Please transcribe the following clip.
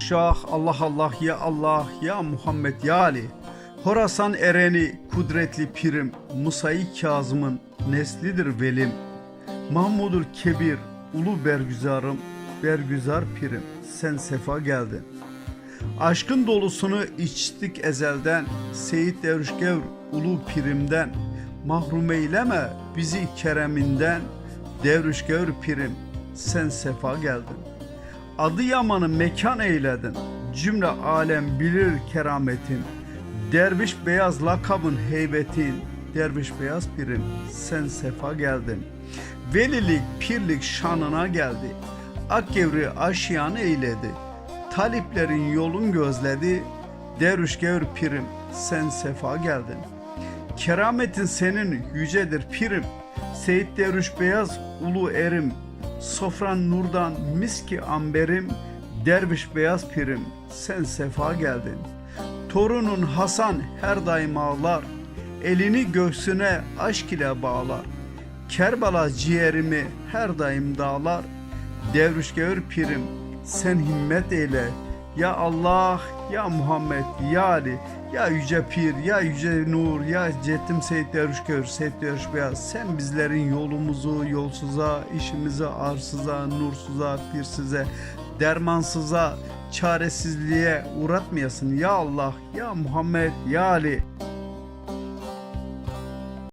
Şah Allah Allah ya Allah ya Muhammed ya Ali. Horasan ereni kudretli pirim Musa'yı Kazım'ın neslidir velim. Mahmudur Kebir ulu bergüzarım Bergüzar pirim sen sefa geldin. Aşkın dolusunu içtik ezelden Seyit Devrüşgevr ulu pirimden. Mahrum eyleme bizi kereminden Devrüşgevr pirim sen sefa geldin Adıyaman'ı mekan eyledin. Cümle alem bilir kerametin. Derviş beyaz lakabın heybetin. Derviş beyaz pirim sen sefa geldin. Velilik pirlik şanına geldi. Akgevri aşiyan eyledi. Taliplerin yolun gözledi. Derviş gevr pirim sen sefa geldin. Kerametin senin yücedir pirim. Seyit Derviş Beyaz ulu erim. Sofran nurdan miski amberim. Derviş beyaz pirim sen sefa geldin. Torunun Hasan her daim ağlar. Elini göğsüne aşk ile bağlar. Kerbala ciğerimi her daim dağlar. Derviş gör pirim sen himmet eyle. Ya Allah, ya Muhammed, ya Ali, ya Yüce Pir, ya Yüce Nur, ya Cettim Seyit Dervişkör, Seyit Derviş Beyaz. Sen bizlerin yolumuzu yolsuza, işimizi arsıza, nursuza, pirsize, dermansıza, çaresizliğe uğratmayasın. Ya Allah, ya Muhammed, ya Ali.